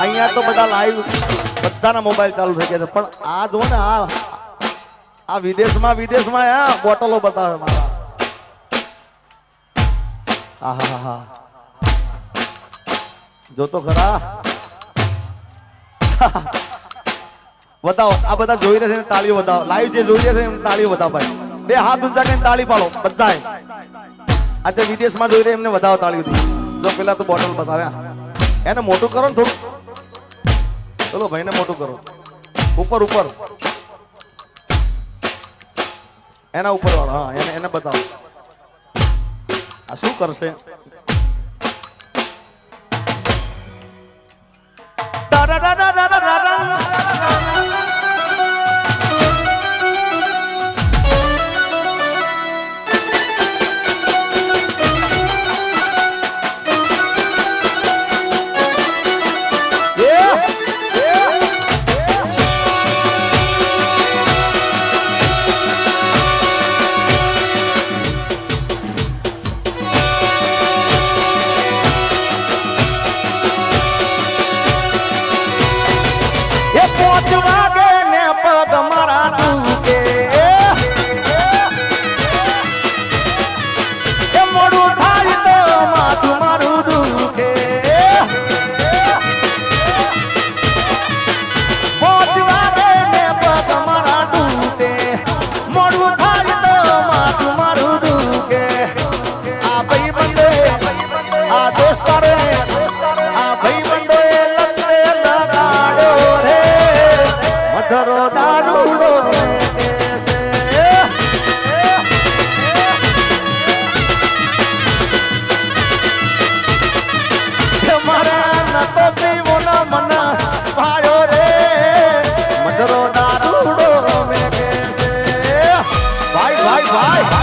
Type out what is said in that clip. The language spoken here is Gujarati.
અહીંયા તો બધા લાઈવ બધાના મોબાઈલ ચાલુ થઈ ગયા છે. પણ આ જો ને, આ આ વિદેશમાં વિદેશમાં આ બોટલો બતાવે મારા. હા જો તો ખરા. બતાવો, આ બધા જોઈ રહ્યા છે તાળીઓ બતાવો. લાઈવ જે જોઈ રહ્યા છે એમને તાળીઓ બતાવો ભાઈ. બે હાથ ઊંચા કરીને તાળી પાડો બધાએ આજે વિદેશમાં જોઈ રહ્યા એમને વધાવો તાળીઓથી. જો પેલા તો બોટલ બતાવ્યા. એને મોટું કરો ને થોડું. ચલો ભાઈને મોટું કરો. ઉપર ઉપર. એના ઉપર વાળો, હા, એને એને બતાવો. આ શું કરશે? એ દારૂડો મારા નતો પીવોના મન પાયો રે મધરો દારૂડો મે કેસે ભાઈ ભાઈ ભાઈ